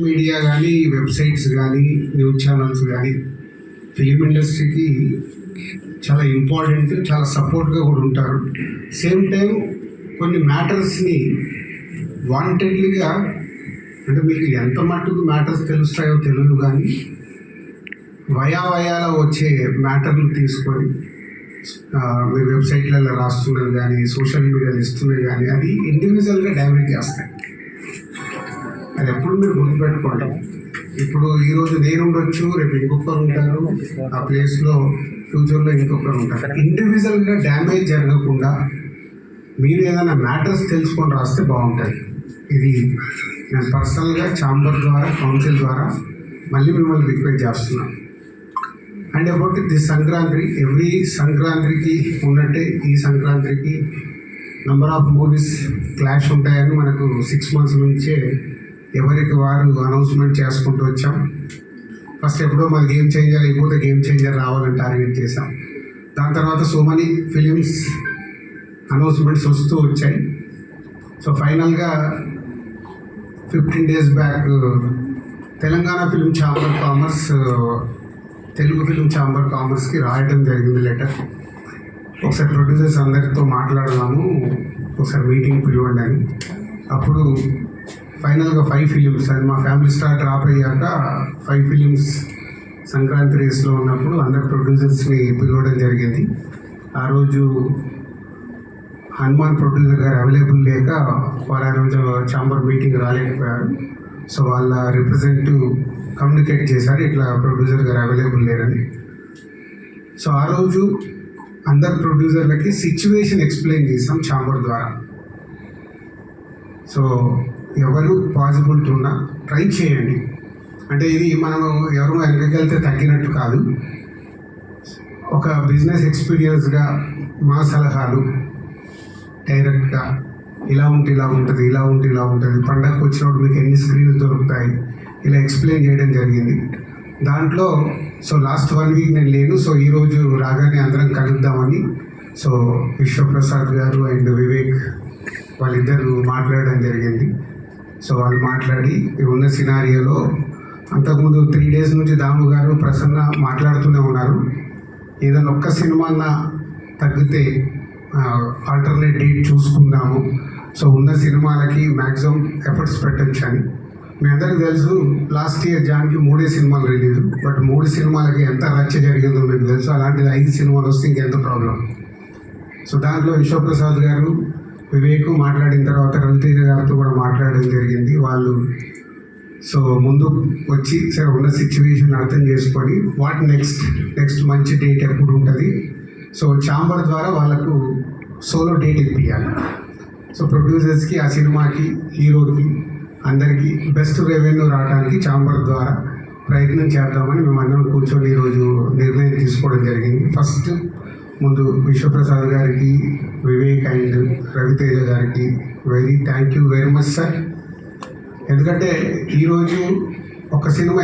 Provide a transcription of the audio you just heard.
Media కానీ websites కానీ news channels కానీ ఫిలిం ఇండస్ట్రీకి చాలా ఇంపార్టెంట్ చాలా సపోర్ట్గా కూడా ఉంటారు. సేమ్ టైం కొన్ని మ్యాటర్స్ని వాంటెడ్లీగా అంటే మీకు ఎంత మట్టుకు మ్యాటర్స్ తెలుస్తాయో తెలియదు కానీ వయా వయాలో వచ్చే మ్యాటర్లు తీసుకొని మీ వెబ్సైట్లలో రాస్తున్నది కానీ సోషల్ మీడియాలో ఇస్తున్నది కానీ అది ఇండివిజువల్గా డ్యామేజ్ చేస్తాయి. అది ఎప్పుడు మీరు గుర్తుపెట్టుకోండి. ఇప్పుడు ఈరోజు నేను ఉండొచ్చు రేపు ఇంకొకరు ఉంటారు. ఆ ప్లేస్లో ఫ్యూచర్లో ఇంకొకరు ఉంటారు. ఇండివిజువల్గా డ్యామేజ్ జరగకుండా మీరు ఏదైనా మ్యాటర్స్ తెలుసుకొని రాస్తే బాగుంటుంది. ఇది నేను పర్సనల్గా ఛాంబర్ ద్వారా కౌన్సిల్ ద్వారా మళ్ళీ మిమ్మల్ని రిక్వెస్ట్ చేస్తున్నాను and about the Sankranti every సంక్రాంతికి ఉన్నట్టే ఈ సంక్రాంతికి నంబర్ ఆఫ్ మూవీస్ క్లాష్ ఉంటాయని మనకు సిక్స్ మంత్స్ నుంచే ఎవరికి వారు అనౌన్స్మెంట్ చేసుకుంటూ వచ్చాం. ఫస్ట్ ఎప్పుడో మన గేమ్ చేంజర్ అయిపోతే గేమ్ చేంజర్ రావాలని టార్గెట్ చేసాం దాని తర్వాత సో మనీ ఫిలిమ్స్ అనౌన్స్మెంట్స్ వస్తూ వచ్చాయి. సో ఫైనల్గా fifteen days back Telangana film chamber commerce Telugu film chamber కామర్స్కి రాయటం జరిగింది లెటర్ ఒకసారి ప్రొడ్యూసర్స్ అందరితో మాట్లాడదాము. ఒకసారి మీటింగ్ పిలవండి అని. అప్పుడు ఫైనల్గా ఫైవ్ ఫిలిమ్స్ అది మా ఫ్యామిలీ స్టార్ డ్రాప్ అయ్యాక ఫైవ్ ఫిలిమ్స్ సంక్రాంతి రేస్లో ఉన్నప్పుడు అందరు ప్రొడ్యూసర్స్ని పిలవడం జరిగింది. ఆ రోజు హనుమాన్ ప్రొడ్యూసర్ గారు అవైలబుల్ లేక వారు ఆ రోజు ఛాంబర్ మీటింగ్ రాలేకపోయారు. సో వాళ్ళ రిప్రజెంటివ్ కమ్యూనికేట్ చేశారు. ఇట్లా ప్రొడ్యూసర్ గారు అవైలబుల్ లేరని. సో ఆ రోజు అందరు ప్రొడ్యూసర్లకి సిచ్యువేషన్ ఎక్స్ప్లెయిన్ చేసాం ఛాంబర్ ద్వారా. సో ఎవరు పాసిబిలిటీ ఉన్నా ట్రై చేయండి. అంటే ఇది మనం ఎవరు వెనకకి వెళ్తే తగ్గినట్టు కాదు. ఒక బిజినెస్ ఎక్స్పీరియన్స్గా మా సలహాలు డైరెక్ట్గా ఇలా ఉంటే ఇలా ఉంటుంది ఇలా ఉంటే ఇలా ఉంటుంది పండగకు వచ్చినప్పుడు మీకు ఎన్ని స్క్రీన్స్ దొరుకుతాయి ఇలా ఎక్స్ప్లెయిన్ చేయడం జరిగింది. దాంట్లో సో లాస్ట్ వన్ వీక్ నేను లేను సో ఈరోజు రాగానే అందరం కలుద్దామని సో విశ్వప్రసాద్ గారు అండ్ వివేక్ వాళ్ళిద్దరు మాట్లాడడం జరిగింది. సో వాళ్ళు మాట్లాడి ఉన్న సినారియోలో అంతకుముందు త్రీ డేస్ నుంచి దాము గారు ప్రసన్న మాట్లాడుతూనే ఉన్నారు. ఏదైనా ఒక్క సినిమా తగ్గితే ఆల్టర్నేట్ డేట్ చూసుకుందాము. సో ఉన్న సినిమాలకి మ్యాక్సిమం ఎఫర్ట్స్ పెట్టచ్చు అని మీ అందరికీ తెలుసు లాస్ట్ ఇయర్ జాన్కి మూడే సినిమాలు రిలీజ్ బట్ మూడు సినిమాలకి ఎంత రచ్చ జరిగిందో మీకు తెలుసు. అలాంటిది ఐదు సినిమాలు వస్తే ఇంకెంత ప్రాబ్లం సో దాంట్లో విశ్వప్రసాద్ గారు వివేక్ మాట్లాడిన తర్వాత రవితేజ గారితో కూడా మాట్లాడడం జరిగింది. వాళ్ళు సో ముందు వచ్చి సరే ఉన్న సిచ్యువేషన్ అర్థం చేసుకొని వాట్ నెక్స్ట్ నెక్స్ట్ మంచి డేట్ ఎప్పుడు ఉంటుంది? సో ఛాంబర్ ద్వారా వాళ్ళకు సోలో డేట్ ఇప్పించాలి సో ప్రొడ్యూసర్స్కి ఆ సినిమాకి హీరోకి అందరికీ బెస్ట్ రెవెన్యూ రావడానికి ఛాంబర్ ద్వారా ప్రయత్నం చేద్దామని మేము అందరం కూర్చొని ఈరోజు నిర్ణయం తీసుకోవడం జరిగింది. ఫస్ట్ ముందు విశ్వప్రసాద్ గారికి వివేక్ అండ్ రవితేజ గారికి very thank you very much sir. ఎందుకంటే ఈరోజు ఒక సినిమా